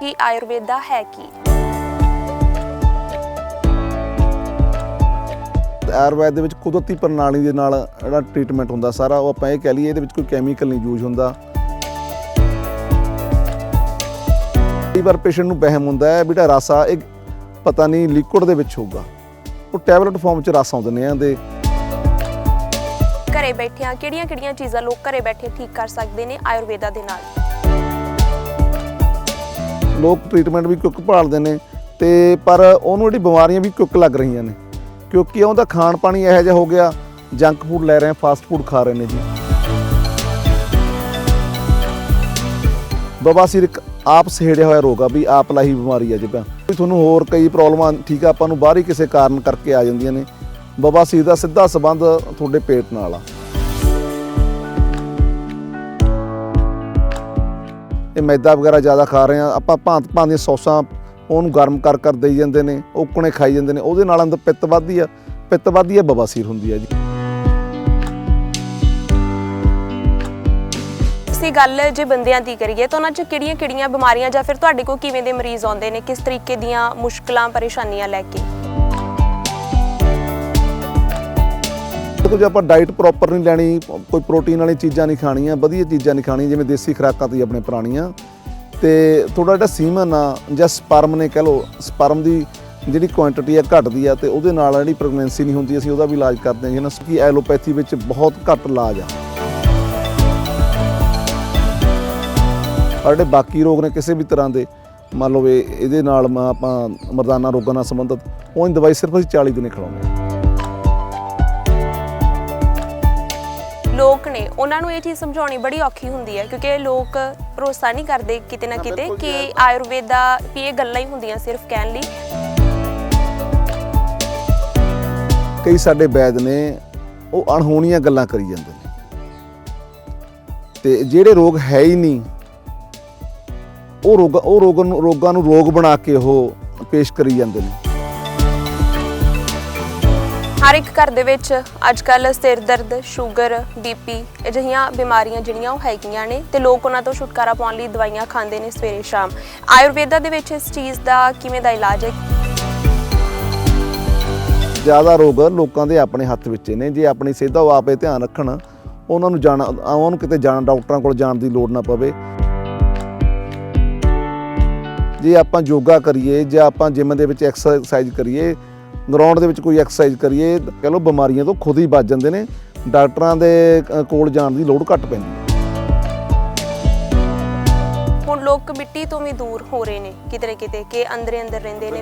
ਕਿ ਆਯੁਰਵੇਦਾ ਹੈ ਕੀ? ਆਯੁਰਵੈਦ ਦੇ ਵਿੱਚ ਕੁਦਰਤੀ ਪ੍ਰਣਾਲੀ ਦੇ ਨਾਲ ਜਿਹੜਾ ਟ੍ਰੀਟਮੈਂਟ ਹੁੰਦਾ ਸਾਰਾ ਉਹ ਆਪਾਂ ਇਹ ਕਹਿ ਲਈਏ ਇਹਦੇ ਵਿੱਚ ਕੋਈ ਕੈਮੀਕਲ ਨਹੀਂ ਯੂਜ਼ ਹੁੰਦਾ। ਕਈ ਵਾਰ ਪੇਸ਼ੈਂਟ ਨੂੰ ਵਹਿਮ ਹੁੰਦਾ ਹੈ ਜਿਹੜਾ ਰਸ ਇਹ ਪਤਾ ਨਹੀਂ ਲਿਕੁਇਡ ਦੇ ਵਿੱਚ ਹੋਊਗਾ। ਉਹ ਟੈਬਲੇਟ ਫਾਰਮ 'ਚ ਰਸ ਆਉਂਦੇ ਨੇ ਇਹਦੇ ਘਰੇ ਬੈਠਿਆਂ ਕਿਹੜੀਆਂ-ਕਿਹੜੀਆਂ ਚੀਜ਼ਾਂ ਲੋਕ ਘਰੇ ਬੈਠੇ ਠੀਕ ਕਰ ਸਕਦੇ ਨੇ ਆਯੁਰਵੇਦਾ ਦੇ ਨਾਲ? ਲੋਕ ਟ੍ਰੀਟਮੈਂਟ ਵੀ ਕੁੱਕ ਭਾਲਦੇ ਨੇ ਤੇ ਪਰ ਉਹਨੂੰ ਜਿਹੜੀ ਬਿਮਾਰੀਆਂ ਵੀ ਕੁੱਕ ਲੱਗ ਰਹੀਆਂ ਨੇ। ਕਿਉਂਕਿ ਉਹਦਾ ਖਾਣ ਪਾਣੀ ਇਹੋ ਜਿਹਾ ਹੋ ਗਿਆ ਜੰਕ ਫੂਡ ਲੈ ਰਹੇ ਫਾਸਟ ਫੂਡ ਖਾ ਰਹੇ ਨੇ ਜੀ। ਬਵਾਸੀਰ ਇੱਕ ਆਪ ਸਹੇੜਿਆ ਹੋਇਆ ਰੋਗ ਆ ਵੀ ਆਪ ਲਾਹੀ ਬਿਮਾਰੀ ਆ ਜਿੱਦਾਂ ਵੀ ਤੁਹਾਨੂੰ ਹੋਰ ਕਈ ਪ੍ਰੋਬਲਮਾਂ ਠੀਕ ਆ, ਆਪਾਂ ਨੂੰ ਬਾਹਰੀ ਕਿਸੇ ਕਾਰਨ ਕਰਕੇ ਆ ਜਾਂਦੀਆਂ ਨੇ। ਬਵਾਸੀਰ ਦਾ ਸਿੱਧਾ ਸਬੰਧ ਤੁਹਾਡੇ ਪੇਟ ਨਾਲ ਆ। ਇਹ ਮੈਦਾ ਵਗੈਰਾ ਜ਼ਿਆਦਾ ਖਾ ਰਹੇ ਆ ਆਪਾਂ ਭਾਂਤ ਭਾਂਤ ਦੀਆਂ ਸੌਸਾਂ ਉਹਨੂੰ ਗਰਮ ਕਰ ਕਰ ਦੇਈ ਜਾਂਦੇ ਨੇ ਉਕਣੇ ਖਾਈ ਜਾਂਦੇ ਨੇ। ਉਹਦੇ ਨਾਲ ਅੰਦਰ ਪਿੱਤ ਵੱਧਦੀ ਆ, ਪਿੱਤ ਵੱਧਦੀ ਆ, ਬਵਾਸੀਰ ਹੁੰਦੀ ਆ ਜੀ। ਅਸੀਂ ਗੱਲ ਜੇ ਬੰਦਿਆਂ ਦੀ ਕਰੀਏ ਤਾਂ ਉਹਨਾਂ 'ਚ ਕਿਹੜੀਆਂ-ਕਿਹੜੀਆਂ ਬਿਮਾਰੀਆਂ ਜਾਂ ਫਿਰ ਤੁਹਾਡੇ ਕੋਲ ਕਿਵੇਂ ਦੇ ਮਰੀਜ਼ ਆਉਂਦੇ ਨੇ? ਕਿਸ ਤਰੀਕੇ ਦੀਆਂ ਮੁਸ਼ਕਲਾਂ, ਪਰੇਸ਼ਾਨੀਆਂ ਲੈ ਕੇ? ਦੇਖੋ ਜੇ ਆਪਾਂ ਡਾਈਟ ਪ੍ਰੋਪਰ ਨਹੀਂ ਲੈਣੀ, ਕੋਈ ਪ੍ਰੋਟੀਨ ਵਾਲੀ ਚੀਜ਼ਾਂ ਨਹੀਂ ਖਾਣੀਆਂ, ਵਧੀਆ ਚੀਜ਼ਾਂ ਨਹੀਂ ਖਾਣੀਆਂ, ਜਿਵੇਂ ਦੇਸੀ ਖੁਰਾਕਾਂ ਤੀ ਆਪਣੇ ਪੁਰਾਣੀਆਂ, ਤੇ ਥੋੜਾ ਜਿਹੜਾ ਸੀਮਨ ਆ, ਜਾਂ ਸਪਰਮ ਨੇ ਕਹ ਲਓ ਸਪਰਮ ਦੀ ਜਿਹੜੀ ਕੁਆਂਟੀਟੀ ਆ ਘਟਦੀ ਆ, ਤੇ ਉਹਦੇ ਨਾਲ ਜਿਹੜੀ ਪ੍ਰੈਗਨੈਂਸੀ ਨਹੀਂ ਹੁੰਦੀ, ਅਸੀਂ ਉਹਦਾ ਵੀ ਇਲਾਜ ਕਰਦੇ ਹਾਂ ਜਿਹਨਾਂ ਕਿ ਐਲੋਪੈਥੀ ਵਿੱਚ ਬਹੁਤ ਘੱਟ ਇਲਾਜ ਆ। ਔਰ ਜਿਹੜੇ ਬਾਕੀ ਰੋਗ ਨੇ ਕਿਸੇ ਵੀ ਤਰ੍ਹਾਂ ਦੇ, ਮੰਨ ਲਓ ਇਹਦੇ ਨਾਲ ਮ- ਆਪਾਂ ਮਰਦਾਨਾ ਰੋਗਾਂ ਨਾਲ ਸੰਬੰਧਿਤ, ਉਹ ਦਵਾਈ ਸਿਰਫ ਅਸੀਂ 40 ਦਿਨੇ ਖਿਲਾਉਂਦੇ ਹਾਂ। ਉਹਨਾਂ ਨੂੰ ਇਹ ਚੀਜ਼ ਸਮਝਾਉਣੀ ਬੜੀ ਔਖੀ ਹੁੰਦੀ ਹੈ ਕਿਉਂਕਿ ਲੋਕ ਭਰੋਸਾ ਨਹੀਂ ਕਰਦੇ ਕਿਤੇ ਨਾ ਕਿਤੇ ਕਿ ਆਯੁਰਵੇਦਾ ਵੀ ਇਹ ਗੱਲਾਂ ਹੀ ਹੁੰਦੀਆਂ ਸਿਰਫ ਕਹਿਣ ਲਈ। ਕਈ ਸਾਡੇ ਵੈਦ ਨੇ ਉਹ ਅਣਹੋਣੀਆਂ ਗੱਲਾਂ ਕਰੀ ਜਾਂਦੇ ਨੇ। ਤੇ ਜਿਹੜੇ ਰੋਗ ਹੈ ਹੀ ਨਹੀਂ ਉਹ ਰੋਗ ਉਹ ਰੋਗਾਂ ਨੂੰ ਰੋਗਾਂ ਨੂੰ ਰੋਗ ਬਣਾ ਕੇ ਉਹ ਪੇਸ਼ ਕਰੀ ਜਾਂਦੇ ਨੇ। ਹਰ ਇੱਕ ਘਰ ਦੇ ਵਿੱਚ ਅੱਜ ਕੱਲ ਸਿਰ ਦਰਦ, ਸ਼ੂਗਰ ਬੀਪੀ ਅਜਿਹੀਆਂ ਬਿਮਾਰੀਆਂ ਜਿਹੜੀਆਂ ਉਹ ਹੈਗੀਆਂ ਨੇ ਤੇ ਲੋਕ ਉਹਨਾਂ ਤੋਂ ਛੁਟਕਾਰਾ ਪਾਉਣ ਲਈ ਦਵਾਈਆਂ ਖਾਂਦੇ ਨੇ ਸਵੇਰੇ ਸ਼ਾਮ। ਆਯੁਰਵੇਦਾ ਦੇ ਵਿੱਚ ਇਸ ਚੀਜ਼ ਦਾ ਕਿਵੇਂ ਦਾ ਇਲਾਜ ਹੈ? ਜ਼ਿਆਦਾ ਰੋਗ ਲੋਕਾਂ ਦੇ ਆਪਣੇ ਹੱਥ ਵਿੱਚ ਨੇ। ਜੇ ਆਪਣੀ ਸਿਹਤ ਉਹ ਆਪੇ ਧਿਆਨ ਰੱਖਣ, ਉਹਨਾਂ ਨੂੰ ਜਾਣਾ, ਉਹਨਾਂ ਨੂੰ ਕਿਤੇ ਜਾਣ, ਡਾਕਟਰਾਂ ਕੋਲ ਜਾਣ ਦੀ ਲੋੜ ਨਾ ਪਵੇ। ਜੇ ਆਪਾਂ ਯੋਗਾ ਕਰੀਏ, ਜਾਂ ਆਪਾਂ ਜਿਮ ਦੇ ਵਿੱਚ ਐਕਸਰਸਾਈਜ਼ ਕਰੀਏ ਗਰਾਊਂਡ ਦੇ ਵਿੱਚ ਕੋਈ ਐਕਸਰਸਾਈਜ਼ ਕਰੀਏ ਕਹਿ ਲਓ ਬਿਮਾਰੀਆਂ ਤੋਂ ਖੁਦ ਹੀ ਬਚ ਜਾਂਦੇ ਨੇ ਡਾਕਟਰਾਂ ਦੇ ਕੋਲ ਜਾਣ ਦੀ ਲੋੜ ਘੱਟ ਪੈਂਦੀ ਹੈ। ਹੁਣ ਲੋਕ ਮਿੱਟੀ ਤੋਂ ਵੀ ਦੂਰ ਹੋ ਰਹੇ ਨੇ ਕਿਤੇ ਨਾ ਕਿਤੇ ਕਿ ਅੰਦਰੇ ਅੰਦਰ ਰਹਿੰਦੇ ਨੇ।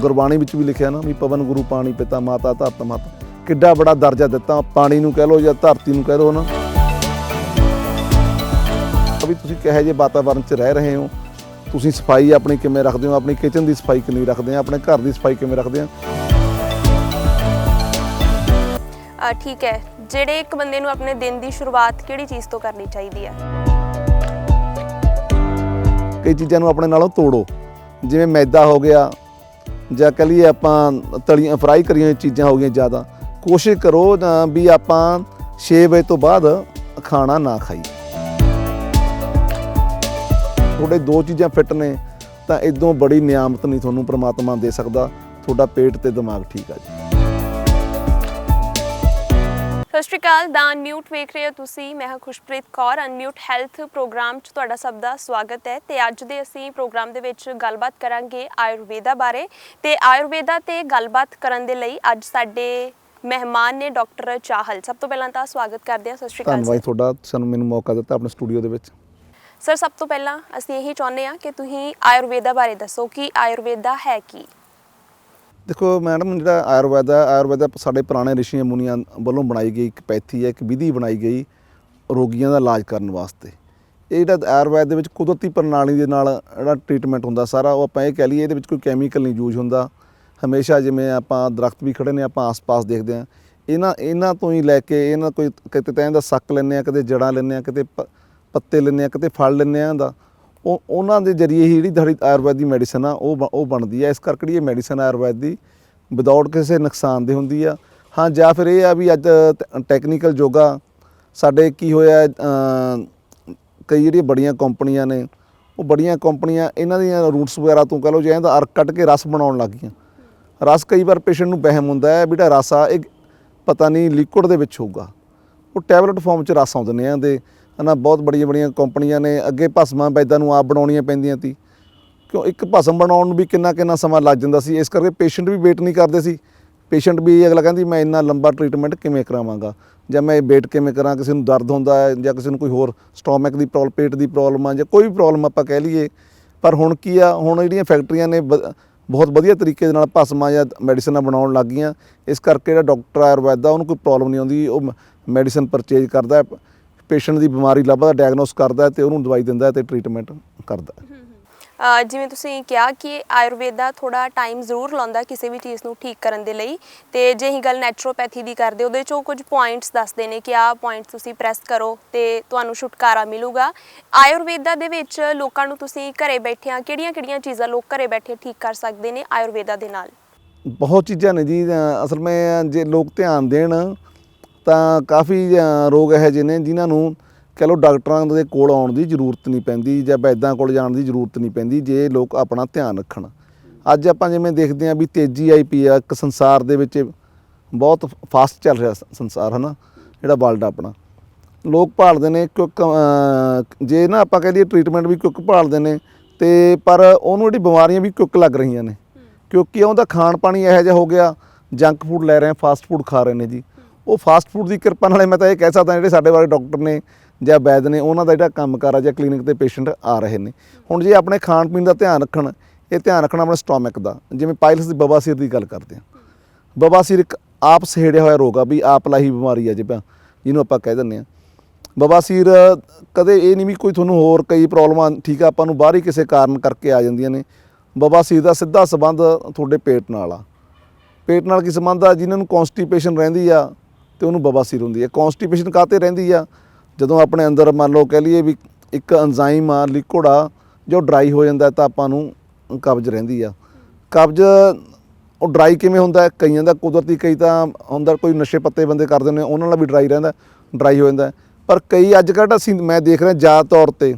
ਗੁਰਬਾਣੀ ਵਿੱਚ ਵੀ ਲਿਖਿਆ ਨਾ ਵੀ ਪਵਨ ਗੁਰੂ ਪਾਣੀ ਪਿਤਾ ਮਾਤਾ ਧਰਤ ਮਾਤਾ। ਕਿੱਡਾ ਬੜਾ ਦਰਜਾ ਦਿੱਤਾ ਪਾਣੀ ਨੂੰ ਕਹਿ ਲਓ ਜਾਂ ਧਰਤੀ ਨੂੰ ਕਹਿ ਲਓ ਨਾ। ਵੀ ਤੁਸੀਂ ਕਿਹੋ ਜਿਹੇ ਵਾਤਾਵਰਣ 'ਚ ਰਹਿ ਰਹੇ ਹੋ ਤੁਸੀਂ ਸਫ਼ਾਈ ਆਪਣੀ ਕਿਵੇਂ ਰੱਖਦੇ ਹੋ? ਆਪਣੀ ਕਿਚਨ ਦੀ ਸਫ਼ਾਈ ਕਿੰਨੀ ਰੱਖਦੇ ਆ? ਆਪਣੇ ਘਰ ਦੀ ਸਫ਼ਾਈ ਕਿਵੇਂ ਰੱਖਦੇ ਆ? ਅ, ਠੀਕ ਹੈ। ਜਿਹੜੇ ਇੱਕ ਬੰਦੇ ਨੂੰ ਆਪਣੇ ਦਿਨ ਦੀ ਸ਼ੁਰੂਆਤ ਕਿਹੜੀ ਚੀਜ਼ ਤੋਂ ਕਰਨੀ ਚਾਹੀਦੀ ਹੈ? ਕਈ ਚੀਜ਼ਾਂ ਨੂੰ ਆਪਣੇ ਨਾਲੋਂ ਤੋੜੋ। ਜਿਵੇਂ ਮੈਦਾ ਹੋ ਗਿਆ ਜਾਂ ਕਹ ਲਈਏ ਆਪਾਂ ਤਲੀਆਂ ਫਰਾਈ ਕਰੀਆਂ ਹੋਈਆਂ ਚੀਜ਼ਾਂ ਹੋ ਗਈਆਂ ਜ਼ਿਆਦਾ। ਕੋਸ਼ਿਸ਼ ਕਰੋ ਅ, ਵੀ ਆਪਾਂ 6 ਵਜੇ ਤੋਂ ਬਾਅਦ ਖਾਣਾ ਨਾ ਖਾਈਏ। ਤੁਹਾਡੇ ਦੋ ਚੀਜ਼ਾਂ ਫਿੱਟ ਨੇ ਤਾਂ ਇਦੋਂ ਬੜੀ ਨਿਆਮਤ ਨਹੀਂ ਤੁਹਾਨੂੰ ਪ੍ਰਮਾਤਮਾ ਦੇ ਸਕਦਾ। ਤੁਹਾਡਾ ਪੇਟ ਤੇ ਦਿਮਾਗ ਠੀਕ ਆ ਜੀ। ਸਤਿ ਸ਼੍ਰੀ ਅਕਾਲ ਦਾ ਅਨਮਿਊਟ ਵੇਖ ਰਹੇ ਹੋ ਤੁਸੀਂ। ਮੈਂ ਹਾਂ Khushpreet Kaur unmute health program 'ਚ ਤੁਹਾਡਾ ਸਭ ਦਾ ਸਵਾਗਤ ਹੈ। ਤੇ ਅੱਜ ਦੇ ਅਸੀਂ ਪ੍ਰੋਗਰਾਮ ਦੇ ਵਿੱਚ ਗੱਲਬਾਤ ਕਰਾਂਗੇ ਆਯੁਰਵੇਦਾ ਬਾਰੇ। ਤੇ ਆਯੁਰਵੇਦਾ ਤੇ ਗੱਲਬਾਤ ਕਰਨ ਦੇ ਲਈ ਅੱਜ ਸਾਡੇ ਮਹਿਮਾਨ ਨੇ ਡਾਕਟਰ ਚਾਹਲ। ਸਭ ਤੋਂ ਪਹਿਲਾਂ ਤਾਂ ਸਵਾਗਤ ਕਰਦੇ ਹਾਂ। ਸਤਿ ਸ਼੍ਰੀ ਅਕਾਲ ਧੰਨਵਾਦ। ਤੁਹਾਡਾ। ਸਾਨੂੰ ਮੈਨੂੰ ਮੌਕਾ ਦਿੱਤਾ ਆਪਣੇ ਸਟੂਡੀਓ ਦੇ ਵਿੱਚ। ਸਰ ਸਭ ਤੋਂ ਪਹਿਲਾਂ ਅਸੀਂ ਇਹੀ ਚਾਹੁੰਦੇ ਹਾਂ ਕਿ ਤੁਸੀਂ ਆਯੁਰਵੇਦਾ ਬਾਰੇ ਦੱਸੋ ਕਿ ਆਯੁਰਵੇਦਾ ਹੈ ਕੀ? ਦੇਖੋ, ਮੈਡਮ, ਜਿਹੜਾ ਆਯੁਰਵੈਦ ਹੈ ਆਯੁਰਵੈਦ ਸਾਡੇ ਪੁਰਾਣੇ ਰਿਸ਼ੀਆਂ ਮੁਨੀਆਂ ਵੱਲੋਂ ਬਣਾਈ ਗਈ ਇੱਕ ਪੈਥੀ ਹੈ, ਇੱਕ ਵਿਧੀ ਬਣਾਈ ਗਈ ਰੋਗੀਆਂ ਦਾ ਇਲਾਜ ਕਰਨ ਵਾਸਤੇ। ਇਹ ਜਿਹੜਾ ਆਯੁਰਵੈਦ ਦੇ ਵਿੱਚ ਕੁਦਰਤੀ ਪ੍ਰਣਾਲੀ ਦੇ ਨਾਲ ਜਿਹੜਾ ਟ੍ਰੀਟਮੈਂਟ ਹੁੰਦਾ ਸਾਰਾ, ਉਹ ਆਪਾਂ ਇਹ ਕਹਿ ਲਈਏ, ਇਹਦੇ ਵਿੱਚ ਕੋਈ ਕੈਮੀਕਲ ਨਹੀਂ ਯੂਜ਼ ਹੁੰਦਾ। ਹਮੇਸ਼ਾ ਜਿਵੇਂ ਆਪਾਂ ਦਰਖਤ ਵੀ ਖੜੇ ਨੇ, ਆਪਾਂ ਆਸ-ਪਾਸ ਦੇਖਦੇ ਹਾਂ। ਇਹਨਾਂ ਇਹਨਾਂ ਤੋਂ ਹੀ ਲੈ ਕੇ, ਇਹਨਾਂ ਕੋਈ ਕਿਤੇ ਤਾਂ ਇਹਦਾ ਸੱਕ ਲੈਂਦੇ ਆ ਕਿਤੇ ਜੜਾਂ ਲੈਂਦੇ ਆ ਕਿਤੇ ਪ- ਪੱਤੇ ਲੈਂਦੇ ਆ, ਕਿਤੇ ਫਲ ਲੈਂਦੇ ਆ ਦਾ ਉਹ, ਉਹਨਾਂ ਦੇ ਜ਼ਰੀਏ ਹੀ ਜਿਹੜੀ ਸਾਡੀ ਆਯੁਰਵੈਦ ਦੀ ਮੈਡੀਸਨ ਆ, ਉਹ ਬ- ਉਹ ਬਣਦੀ ਆ। ਇਸ ਕਰਕੇ ਜਿਹੜੀ ਇਹ ਮੈਡੀਸਨ ਆਯੁਰਵੈਦ ਦੀ ਵਿਦਆਊਟ ਕਿਸੇ ਨੁਕਸਾਨ ਦੇ ਹੁੰਦੀ ਆ। ਹਾਂ, ਜਾਂ ਫਿਰ ਇਹ ਆ ਵੀ ਅੱਜ ਟੈਕਨੀਕਲ ਯੋਗਾ, ਸਾਡੇ ਕੀ ਹੋਇਆ ਕਈ ਜਿਹੜੀਆਂ ਬੜੀਆਂ ਕੰਪਨੀਆਂ ਨੇ, ਉਹ ਬੜੀਆਂ ਕੰਪਨੀਆਂ ਇਹਨਾਂ ਦੀਆਂ ਰੂਟਸ ਵਗੈਰਾ ਤੋਂ ਕਹ ਲਓ, ਜੇ ਇਹਦਾ ਅਰਕ ਕੱਢ ਕੇ ਰਸ ਬਣਾਉਣ ਲੱਗ ਗਈਆਂ। ਰਸ ਕਈ ਵਾਰ ਪੇਸ਼ੈਂਟ ਨੂੰ ਵਹਿਮ ਹੁੰਦਾ ਹੈ ਵੀ ਜਿਹੜਾ ਰਸ ਆ, ਇਹ ਪਤਾ ਨਹੀਂ ਲਿਕੁਇਡ ਦੇ ਵਿੱਚ ਹੋਊਗਾ। ਉਹ ਟੈਬਲੇਟ ਫਾਰਮ 'ਚ ਰਸ ਆਉਂਦੇ ਨੇ ਇਹਦੇ। ਹਨਾ, ਬਹੁਤ ਬੜੀਆਂ ਬੜੀਆਂ ਕੰਪਨੀਆਂ ਨੇ, ਅੱਗੇ ਭਸਮਾਂ ਵੈਦਾਂ ਨੂੰ ਆਪ ਬਣਾਉਣੀਆਂ ਪੈਂਦੀਆਂ ਸੀ ਕਿਉਂ, ਇੱਕ ਭਸਮ ਬਣਾਉਣ ਨੂੰ ਵੀ ਕਿੰਨਾ ਕਿੰਨਾ ਸਮਾਂ ਲੱਗ ਜਾਂਦਾ ਸੀ, ਇਸ ਕਰਕੇ ਪੇਸ਼ੈਂਟ ਵੀ ਵੇਟ ਨਹੀਂ ਕਰਦੇ ਸੀ। ਪੇਸ਼ੈਂਟ ਵੀ ਅਗਲਾ ਕਹਿੰਦੀ, ਮੈਂ ਇੰਨਾ ਲੰਬਾ ਟ੍ਰੀਟਮੈਂਟ ਕਿਵੇਂ ਕਰਾਵਾਂਗਾ? ਜਾਂ ਮੈਂ ਵੇਟ ਕਿਵੇਂ ਕਰਾਂ? ਕਿਸੇ ਨੂੰ ਦਰਦ ਹੁੰਦਾ ਹੈ ਜਾਂ ਕਿਸੇ ਨੂੰ ਕੋਈ ਹੋਰ ਸਟੋਮਕ ਦੀ ਪ੍ਰੋਬਲਮ, ਪੇਟ ਦੀ ਪ੍ਰੋਬਲਮ ਆ ਜਾਂ ਕੋਈ ਵੀ ਪ੍ਰੋਬਲਮ ਆਪਾਂ ਕਹਿ ਲਈਏ। ਪਰ ਹੁਣ ਕੀ ਆ, ਹੁਣ ਜਿਹੜੀਆਂ ਫੈਕਟਰੀਆਂ ਨੇ, ਵ- ਬਹੁਤ ਵਧੀਆ ਤਰੀਕੇ ਦੇ ਨਾਲ ਭਸਮਾਂ ਜਾਂ ਮੈਡੀਸਨਾਂ ਬਣਾਉਣ ਲੱਗ ਗਈਆਂ। ਇਸ ਕਰਕੇ ਜਿਹੜਾ ਡਾਕਟਰ ਆਯੁਰਵੈਦ ਦਾ ਉਹਨੂੰ ਕੋਈ ਪ੍ਰੋਬਲਮ ਨਹੀਂ ਆਉਂਦੀ, ਉਹ ਮੈਡੀਸਨ ਪਰਚੇਜ ਕਰਦਾ ਪੇਸ਼ੈਂਟ ਦੀ ਬਿਮਾਰੀ ਲੱਭਦਾ ਡਾਇਗਨੋਸ ਕਰਦਾ ਤੇ ਉਹਨੂੰ ਦਵਾਈ ਦਿੰਦਾ ਤੇ ਟ੍ਰੀਟਮੈਂਟ ਕਰਦਾ ਜਿਵੇਂ ਤੁਸੀਂ ਕਿਹਾ ਕਿ ਆਯੁਰਵੇਦਾ ਥੋੜਾ ਟਾਈਮ ਜ਼ਰੂਰ ਲਾਉਂਦਾ ਕਿਸੇ ਵੀ ਚੀਜ਼ ਨੂੰ ਠੀਕ ਕਰਨ ਦੇ ਲਈ ਤੇ ਜੇ ਹੀ ਗੱਲ ਨੈਚੁਰੋਪੈਥੀ ਦੀ ਕਰਦੇ ਉਹਦੇ ਚੋਂ ਕੁਝ ਪੁਆਇੰਟਸ ਦੱਸਦੇ ਨੇ ਕਿ ਆਹ ਪੁਆਇੰਟਸ ਤੁਸੀਂ ਪ੍ਰੈਸ ਕਰੋ ਤੇ ਤੁਹਾਨੂੰ ਛੁਟਕਾਰਾ ਮਿਲੂਗਾ। ਆਯੁਰਵੇਦਾ ਦੇ ਵਿੱਚ ਲੋਕਾਂ ਨੂੰ ਤੁਸੀਂ ਘਰੇ ਬੈਠਿਆਂ ਕਿਹੜੀਆਂ-ਕਿਹੜੀਆਂ ਚੀਜ਼ਾਂ ਲੋਕ ਘਰੇ ਬੈਠੇ ਠੀਕ ਕਰ ਸਕਦੇ ਨੇ ਆਯੁਰਵੇਦਾ ਦੇ ਨਾਲ? ਬਹੁਤ ਚੀਜ਼ਾਂ ਨੇ ਜੀ ਅਸਲ ਵਿੱਚ ਜੇ ਲੋਕ ਧਿਆਨ ਦੇਣ ਤਾਂ ਕਾਫੀ ਰੋਗ ਇਹੋ ਜਿਹੇ ਨੇ ਜਿਨ੍ਹਾਂ ਨੂੰ ਕਹ ਲਓ ਡਾਕਟਰਾਂ ਦੇ ਕੋਲ ਆਉਣ ਦੀ ਜ਼ਰੂਰਤ ਨਹੀਂ ਪੈਂਦੀ ਜਾਂ ਵੈਦਾਂ ਕੋਲ ਜਾਣ ਦੀ ਜ਼ਰੂਰਤ ਨਹੀਂ ਪੈਂਦੀ ਜੇ ਲੋਕ ਆਪਣਾ ਧਿਆਨ ਰੱਖਣ। ਅੱਜ ਆਪਾਂ ਜਿਵੇਂ ਦੇਖਦੇ ਹਾਂ ਵੀ ਤੇਜ਼ੀ ਆਈ ਪਈ ਆ, ਇੱਕ ਸੰਸਾਰ ਦੇ ਵਿੱਚ ਬਹੁਤ ਫਾਸਟ ਚੱਲ ਰਿਹਾ ਸੰਸਾਰ ਹੈ ਨਾ ਜਿਹੜਾ ਵਰਲਡ ਆਪਣਾ। ਲੋਕ ਭਾਲਦੇ ਨੇ ਕਿਉਂਕਿ ਜੇ ਨਾ ਆਪਾਂ ਕਹਿ ਲਈਏ ਟ੍ਰੀਟਮੈਂਟ ਵੀ ਕਿਉਂਕਿ ਭਾਲਦੇ ਨੇ, ਤੇ ਪਰ ਉਹਨੂੰ ਜਿਹੜੀ ਬਿਮਾਰੀਆਂ ਵੀ ਕਿਉਂਕਿ ਲੱਗ ਰਹੀਆਂ ਨੇ। ਕਿਉਂਕਿ ਉਹਦਾ ਖਾਣ ਪਾਣੀ ਇਹੋ ਜਿਹਾ ਹੋ ਗਿਆ ਜੰਕ ਫੂਡ ਲੈ ਰਹੇ ਆ ਫਾਸਟ ਫੂਡ ਖਾ ਰਹੇ ਨੇ ਜੀ। ਉਹ ਫਾਸਟ ਫੂਡ ਦੀ ਕਿਰਪਾ ਨਾਲੇ ਮੈਂ ਤਾਂ ਇਹ ਕਹਿ ਸਕਦਾ ਜਿਹੜੇ ਸਾਡੇ ਵਾਲੇ ਡਾਕਟਰ ਨੇ ਜਾਂ ਵੈਦ ਨੇ, ਉਹਨਾਂ ਦਾ ਜਿਹੜਾ ਕੰਮ ਕਾਰ ਆ ਜਾਂ ਕਲੀਨਿਕ ਤੇ ਪੇਸ਼ੈਂਟ ਆ ਰਹੇ ਨੇ। ਹੁਣ ਜੇ ਆਪਣੇ ਖਾਣ ਪੀਣ ਦਾ ਧਿਆਨ ਰੱਖਣ, ਇਹ ਧਿਆਨ ਰੱਖਣਾ ਆਪਣੇ ਸਟੋਮਕ ਦਾ। ਜਿਵੇਂ ਪਾਇਲਸ ਦੀ ਬਵਾਸੀਰ ਦੀ ਗੱਲ ਕਰਦੇ ਆ ਬਵਾਸੀਰ ਇੱਕ ਆਪ ਸਹੇੜਿਆ ਹੋਇਆ ਰੋਗ ਆ ਵੀ ਆਪ ਲਾਹੀ ਬਿਮਾਰੀ ਆ ਜਿਵੇਂ ਜਿਹਨੂੰ ਆਪਾਂ ਕਹਿ ਦਿੰਦੇ ਆ ਬਵਾਸੀਰ ਕਦੇ ਇਹ ਨਹੀਂ ਵੀ ਕੋਈ ਤੁਹਾਨੂੰ ਹੋਰ ਕਈ ਪ੍ਰੋਬਲਮਾਂ, ਠੀਕ ਆ, ਆਪਾਂ ਨੂੰ ਬਾਹਰੀ ਕਿਸੇ ਕਾਰਨ ਕਰਕੇ ਆ ਜਾਂਦੀਆਂ ਨੇ। ਬਵਾਸੀਰ ਦਾ ਸਿੱਧਾ ਸੰਬੰਧ ਤੁਹਾਡੇ ਪੇਟ ਨਾਲ ਆ। ਪੇਟ ਨਾਲ ਕੀ ਸੰਬੰਧ ਆ? ਜਿਨ੍ਹਾਂ ਨੂੰ ਕਨਸਟੀਪੇਸ਼ਨ ਰਹਿੰਦੀ ਆ ਤੇ ਉਹਨੂੰ ਬਵਾਸੀਰ ਹੁੰਦੀ ਹੈ। ਕਨਸਟੀਪੇਸ਼ਨ ਕਾਤੇ ਰਹਿੰਦੀ ਆ? ਜਦੋਂ ਆਪਣੇ ਅੰਦਰ ਮੰਨ ਲਓ ਕਹਿ ਲਈਏ ਵੀ ਇੱਕ ਐਂਜ਼ਾਈਮ ਆ ਲਿਕੁਇਡ ਆ, ਜੋ ਡਰਾਈ ਹੋ ਜਾਂਦਾ ਤਾਂ ਆਪਾਂ ਨੂੰ ਕਬਜ਼ ਰਹਿੰਦੀ ਆ। ਕਬਜ਼, ਉਹ ਡਰਾਈ ਕਿਵੇਂ ਹੁੰਦਾ ਕਈਆਂ ਦਾ ਕੁਦਰਤੀ, ਕਈ ਤਾਂ ਹੁੰਦਾ ਕੋਈ ਨਸ਼ੇ ਪੱਤੇ ਬੰਦੇ ਕਰਦੇ ਨੇ, ਉਹਨਾਂ ਨਾਲ ਵੀ ਡਰਾਈ ਰਹਿੰਦਾ ਡਰਾਈ ਹੋ ਜਾਂਦਾ ਪਰ ਕਈ ਅੱਜ ਕੱਲ੍ਹ ਅਸੀਂ, ਮੈਂ ਦੇਖ ਰਿਹਾ ਜ਼ਿਆਦਾ ਤੌਰ ਤੇ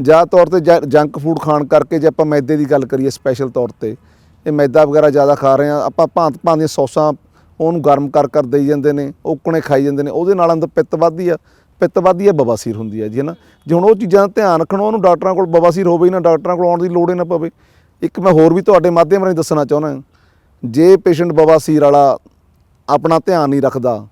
ਜ਼ਿਆਦਾ ਤੌਰ ਤੇ ਜ- ਜੰਕ ਫੂਡ ਖਾਣ ਕਰਕੇ ਜੇ ਆਪਾਂ ਮੈਦੇ ਦੀ ਗੱਲ ਕਰੀਏ ਸਪੈਸ਼ਲ ਤੌਰ ਤੇ, ਇਹ ਮੈਦਾ ਵਗੈਰਾ ਜ਼ਿਆਦਾ ਖਾ ਰਹੇ ਆ ਆਪਾਂ ਭਾਂਤ ਭਾਂਤ ਦੀਆਂ ਸੌਸਾਂ ਉਹਨੂੰ ਗਰਮ ਕਰ ਕਰ ਦੇਈ ਜਾਂਦੇ ਨੇ ਉਕਣੇ ਖਾਈ ਜਾਂਦੇ ਨੇ, ਉਹਦੇ ਨਾਲ ਅੰਦਰ ਪਿੱਤ ਵੱਧਦੀ ਆ, ਪਿੱਤ ਵੱਧਦੀ ਆ, ਬਵਾਸੀਰ ਹੁੰਦੀ ਆ ਜੀ, ਹਨਾ? ਜੇ ਹੁਣ ਉਹ ਚੀਜ਼ਾਂ ਦਾ ਧਿਆਨ ਰੱਖਣਾ, ਉਹਨੂੰ ਡਾਕਟਰਾਂ ਕੋਲ ਬਵਾਸੀਰ ਹੋਵੇ ਹੀ ਨਾ, ਡਾਕਟਰਾਂ ਕੋਲ ਆਉਣ ਦੀ ਲੋੜ ਹੀ ਨਾ ਪਵੇ। ਇੱਕ ਮੈਂ ਹੋਰ ਵੀ ਤੁਹਾਡੇ ਮਾਧਿਅਮ ਰਾਹੀਂ ਦੱਸਣਾ ਚਾਹੁੰਦਾ ਜੇ ਪੇਸ਼ੈਂਟ ਬਵਾਸੀਰ ਵਾਲਾ ਆਪਣਾ ਧਿਆਨ ਨਹੀਂ ਰੱਖਦਾ,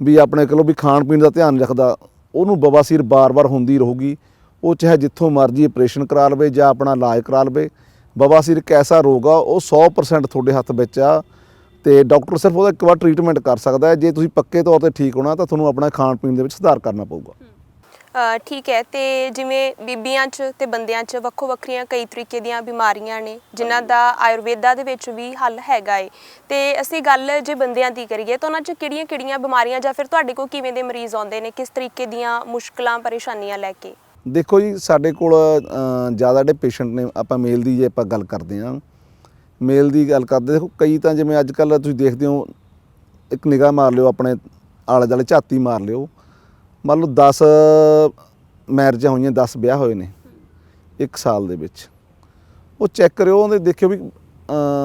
ਵੀ ਆਪਣੇ ਕੋਲੋਂ ਵੀ ਖਾਣ ਪੀਣ ਦਾ ਧਿਆਨ ਨਹੀਂ ਰੱਖਦਾ, ਉਹਨੂੰ ਬਵਾਸੀਰ ਬਾਰ-ਬਾਰ ਹੁੰਦੀ ਰਹੂਗੀ, ਉਹ ਚਾਹੇ ਜਿੱਥੋਂ ਮਰਜ਼ੀ ਆਪਰੇਸ਼ਨ ਕਰਾ ਲਵੇ ਜਾਂ ਆਪਣਾ ਇਲਾਜ ਕਰਾ ਲਵੇ, ਬਵਾਸੀਰ ਇੱਕ ਐਸਾ ਰੋਗ ਆ, ਉਹ 100% ਤੁਹਾਡੇ ਹੱਥ ਵਿੱਚ ਆ ਤੇ ਡਾਕਟਰ ਸਿਰਫ ਉਹਦਾ ਇੱਕ ਵਾਰ ਟ੍ਰੀਟਮੈਂਟ ਕਰ ਸਕਦਾ ਹੈ। ਜੇ ਤੁਸੀਂ ਪੱਕੇ ਤੌਰ ਤੇ ਠੀਕ ਹੋਣਾ ਤਾਂ ਤੁਹਾਨੂੰ ਆਪਣਾ ਖਾਣ ਪੀਣ ਦੇ ਵਿੱਚ ਸੁਧਾਰ ਕਰਨਾ ਪਊਗਾ। ਠੀਕ ਹੈ। ਤੇ ਜਿਵੇਂ ਬੀਬੀਆਂ 'ਚ ਤੇ ਬੰਦਿਆਂ 'ਚ ਵੱਖੋ ਵੱਖਰੀਆਂ ਕਈ ਤਰੀਕੇ ਦੀਆਂ ਬਿਮਾਰੀਆਂ ਨੇ ਜਿਨ੍ਹਾਂ ਦਾ ਆਯੁਰਵੇਦਾ ਦੇ ਵਿੱਚ ਵੀ ਹੱਲ ਹੈਗਾ ਏ। ਤੇ ਅਸੀਂ ਗੱਲ ਜੇ ਬੰਦਿਆਂ ਦੀ ਕਰੀਏ ਤਾਂ ਉਹਨਾਂ 'ਚ ਕਿਹੜੀਆਂ-ਕਿਹੜੀਆਂ ਬਿਮਾਰੀਆਂ ਜਾਂ ਫਿਰ ਤੁਹਾਡੇ ਕੋਲ ਕਿਵੇਂ ਦੇ ਮਰੀਜ਼ ਆਉਂਦੇ ਨੇ ਕਿਸ ਤਰੀਕੇ ਦੀਆਂ ਮੁਸ਼ਕਲਾਂ ਪਰੇਸ਼ਾਨੀਆਂ ਲੈ ਕੇ? ਦੇਖੋ ਜੀ ਸਾਡੇ ਕੋਲ ਜ਼ਿਆਦਾ ਜਿਹੜੇ ਪੇਸ਼ੈਂਟ ਨੇ ਆਪਾਂ ਮੇਲ ਦੀ ਜੇ ਆਪਾਂ ਗੱਲ ਕਰਦੇ ਹਾਂ ਮੇਲ ਦੀ ਗੱਲ ਕਰਦੇ, ਦੇਖੋ ਕਈ ਤਾਂ ਜਿਵੇਂ ਅੱਜ ਕੱਲ੍ਹ ਤੁਸੀਂ ਦੇਖਦੇ ਹੋ, ਇੱਕ ਨਿਗਾਹ ਮਾਰ ਲਿਓ ਆਪਣੇ ਆਲੇ ਦੁਆਲੇ ਝਾਤੀ ਮਾਰ ਲਿਓ। ਮੰਨ ਲਓ 10 ਮੈਰਿਜਾਂ ਹੋਈਆਂ 10 ਵਿਆਹ ਹੋਏ ਨੇ, ਇੱਕ ਸਾਲ ਦੇ ਵਿੱਚ। ਉਹ ਚੈੱਕ ਕਰਿਓ, ਉਹਦੇ ਦੇਖਿਓ ਵੀ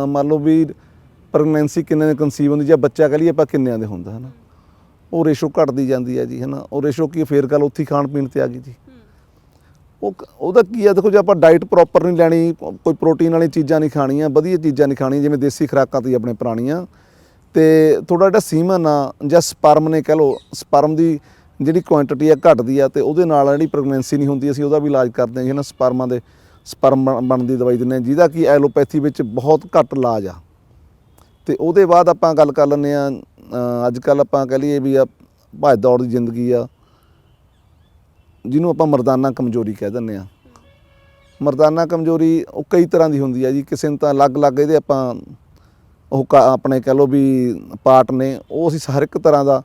ਮੰਨ ਲਓ ਵੀ ਪ੍ਰੈਗਨੈਂਸੀ ਕਿੰਨੇ ਦੇ ਕਨਸੀਵ ਹੁੰਦੀ, ਜਾਂ ਬੱਚਾ ਕਹ ਲਈਏ ਆਪਾਂ ਕਿੰਨਿਆਂ ਦੇ ਹੁੰਦਾ, ਹਨਾ। ਉਹ ਰੇਸ਼ੋ ਘਟਦੀ ਜਾਂਦੀ ਹੈ ਜੀ, ਹਨਾ। ਉਹ ਰੇਸ਼ੋ ਕੀ ਫੇਰ ਗੱਲ ਉੱਥੇ ਹੀ ਖਾਣ ਪੀਣ ਤੇ ਆ ਗਈ ਜੀ। ਉਹ ਉਹਦਾ ਕੀ ਆ, ਦੇਖੋ ਜੇ ਆਪਾਂ ਡਾਈਟ ਪ੍ਰੋਪਰ ਨਹੀਂ ਲੈਣੀ, ਕੋਈ ਪ੍ਰੋਟੀਨ ਵਾਲੀ ਚੀਜ਼ਾਂ ਨਹੀਂ ਖਾਣੀਆਂ, ਵਧੀਆ ਚੀਜ਼ਾਂ ਨਹੀਂ ਖਾਣੀਆਂ, ਜਿਵੇਂ ਦੇਸੀ ਖੁਰਾਕਾਂ ਤੀ ਆਪਣੇ ਪੁਰਾਣੀਆਂ, ਤੇ ਥੋੜਾ ਜਿਹੜਾ ਸੀਮਨ ਆ, ਜਾਂ ਸਪਰਮ ਨੇ ਕਹ ਲਓ ਸਪਰਮ ਦੀ ਜਿਹੜੀ ਕੁਆਂਟੀਟੀ ਆ ਘਟਦੀ ਆ, ਤੇ ਉਹਦੇ ਨਾਲ ਜਿਹੜੀ ਪ੍ਰੈਗਨੈਂਸੀ ਨਹੀਂ ਹੁੰਦੀ, ਅਸੀਂ ਉਹਦਾ ਵੀ ਇਲਾਜ ਕਰਦੇ ਹਾਂ, ਜਿਹਨਾਂ ਸਪਰਮਾਂ ਦੇ ਸਪਰਮ ਬਣ- ਬਣਨ ਦਵਾਈ ਦਿੰਦੇ ਹਾਂ, ਜਿਹਦਾ ਕਿ ਐਲੋਪੈਥੀ ਵਿੱਚ ਬਹੁਤ ਘੱਟ ਇਲਾਜ ਆ। ਤੇ ਉਹਦੇ ਬਾਅਦ ਆਪਾਂ ਗੱਲ ਕਰ ਲੈਂਦੇ ਆ ਅੱਜ ਕੱਲ ਆਪਾਂ ਕਹ ਲਈਏ ਵੀ ਆ ਭੱਜ ਦੌੜ ਦੀ ਜ਼ਿੰਦਗੀ ਆ ਜਿਹਨੂੰ ਆਪਾਂ ਮਰਦਾਨਾ ਕਮਜ਼ੋਰੀ ਕਹਿ ਦਿੰਦੇ ਆ ਮਰਦਾਨਾ ਕਮਜ਼ੋਰੀ ਉਹ ਕਈ ਤਰ੍ਹਾਂ ਦੀ ਹੁੰਦੀ ਹੈ ਜੀ। ਕਿਸੇ ਨੂੰ ਤਾਂ ਅਲੱਗ-ਅਲੱਗ ਇਹਦੇ ਆਪਾਂ ਉਹ ਕਾ- ਆਪਣੇ ਕਹ ਲਓ ਵੀ ਪਾਰਟ ਨੇ, ਉਹ ਅਸੀਂ ਹਰ ਇੱਕ ਤਰ੍ਹਾਂ ਦਾ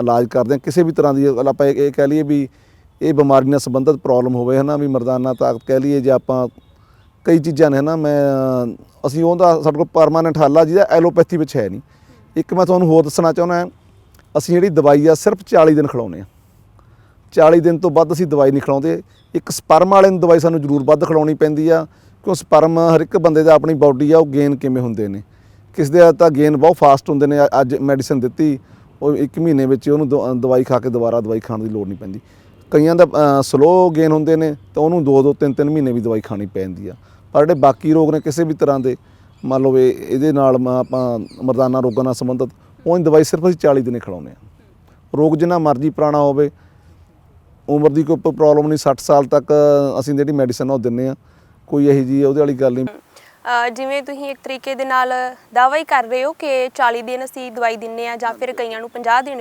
ਇਲਾਜ ਕਰਦੇ ਹਾਂ। ਕਿਸੇ ਵੀ ਤਰ੍ਹਾਂ ਦੀ ਆਪਾਂ ਇਹ ਇਹ ਕਹਿ ਲਈਏ ਵੀ ਇਹ ਬਿਮਾਰੀ ਨਾਲ ਸੰਬੰਧਿਤ ਪ੍ਰੋਬਲਮ ਹੋਵੇ, ਹਨਾ, ਵੀ ਮਰਦਾਨਾ ਤਾਕਤ ਕਹਿ ਲਈਏ ਜੇ ਆਪਾਂ ਕਈ ਚੀਜ਼ਾਂ ਨੇ, ਹਨਾ, ਮੈਂ, ਅਸੀਂ ਉਹਦਾ ਸਾਡੇ ਕੋਲ ਪਰਮਾਨੈਂਟ ਹੱਲ ਆ ਜਿਹਦਾ ਐਲੋਪੈਥੀ ਵਿੱਚ ਹੈ ਨਹੀਂ। ਇੱਕ ਮੈਂ ਤੁਹਾਨੂੰ ਹੋਰ ਦੱਸਣਾ ਚਾਹੁੰਦਾ ਅਸੀਂ ਜਿਹੜੀ ਦਵਾਈ ਆ ਸਿਰਫ 40 ਦਿਨ ਖਿਲਾਉਂਦੇ ਆ 40 ਦਿਨ ਤੋਂ ਵੱਧ ਅਸੀਂ ਦਵਾਈ ਨਹੀਂ ਖਿਲਾਉਂਦੇ। ਇੱਕ ਸਪਰਮ ਵਾਲੇ ਨੂੰ ਦਵਾਈ ਸਾਨੂੰ ਜ਼ਰੂਰ ਵੱਧ ਖਿਲਾਉਣੀ ਪੈਂਦੀ ਆ, ਕਿਉਂ ਸਪਰਮ ਹਰ ਇੱਕ ਬੰਦੇ ਦਾ ਆਪਣੀ ਬਾਡੀ ਆ, ਉਹ ਗੇਨ ਕਿਵੇਂ ਹੁੰਦੇ ਨੇ। ਕਿਸ ਦੇ ਤਾਂ ਗੇਨ ਬਹੁਤ ਫਾਸਟ ਹੁੰਦੇ ਨੇ ਅੱਜ ਮੈਡੀਸਨ ਦਿੱਤੀ, ਉਹ ਇੱਕ ਮਹੀਨੇ ਵਿੱਚ ਉਹਨੂੰ ਦ- ਦਵਾਈ ਖਾ ਕੇ ਦੁਬਾਰਾ ਦਵਾਈ ਖਾਣ ਦੀ ਲੋੜ ਨਹੀਂ ਪੈਂਦੀ। ਕਈਆਂ ਦਾ ਸਲੋ ਗੇਨ ਹੁੰਦੇ ਨੇ, ਤਾਂ ਉਹਨੂੰ 2-2 3-3 ਮਹੀਨੇ ਵੀ ਦਵਾਈ ਖਾਣੀ ਪੈਂਦੀ ਆ। ਪਰ ਜਿਹੜੇ ਬਾਕੀ ਰੋਗ ਨੇ ਕਿਸੇ ਵੀ ਤਰ੍ਹਾਂ ਦੇ, ਮੰਨ ਲਓ ਇਹਦੇ ਨਾਲ ਮ- ਆਪਾਂ ਮਰਦਾਨਾ ਰੋਗਾਂ ਨਾਲ ਸੰਬੰਧਿਤ ਉਹ ਦਵਾਈ ਸਿਰਫ ਅਸੀਂ 40 ਦਿਨੇ ਖਿਲਾਉਂਦੇ ਆ। ਰੋਗ ਜਿੰਨਾ ਮਰਜ਼ੀ ਪੁਰਾਣਾ ਹੋਵੇ ਉਮਰ ਦੀ ਕੋਈ ਪ੍ਰੋਬਲਮ ਨਹੀਂ 60 ਸਾਲ ਤੱਕ ਅਸੀਂ ਜਿਹੜੀ ਮੈਡੀਸਨ ਉਹ ਦਿੰਨੇ ਆ ਕੋਈ ਇਹੀ ਜੀ ਉਹਦੇ ਵਾਲੀ ਗੱਲ ਨਹੀਂ। ਜਿਵੇਂ ਤੁਸੀਂ ਇੱਕ ਤਰੀਕੇ ਦੇ ਨਾਲ ਦਾਅਵਾ ਹੀ ਕਰ ਰਹੇ ਹੋ ਕਿ 40 ਦਿਨ ਅਸੀਂ ਦਵਾਈ ਦਿੰਨੇ ਆ ਜਾਂ ਫਿਰ ਕਈਆਂ ਨੂੰ 50 ਦਿਨ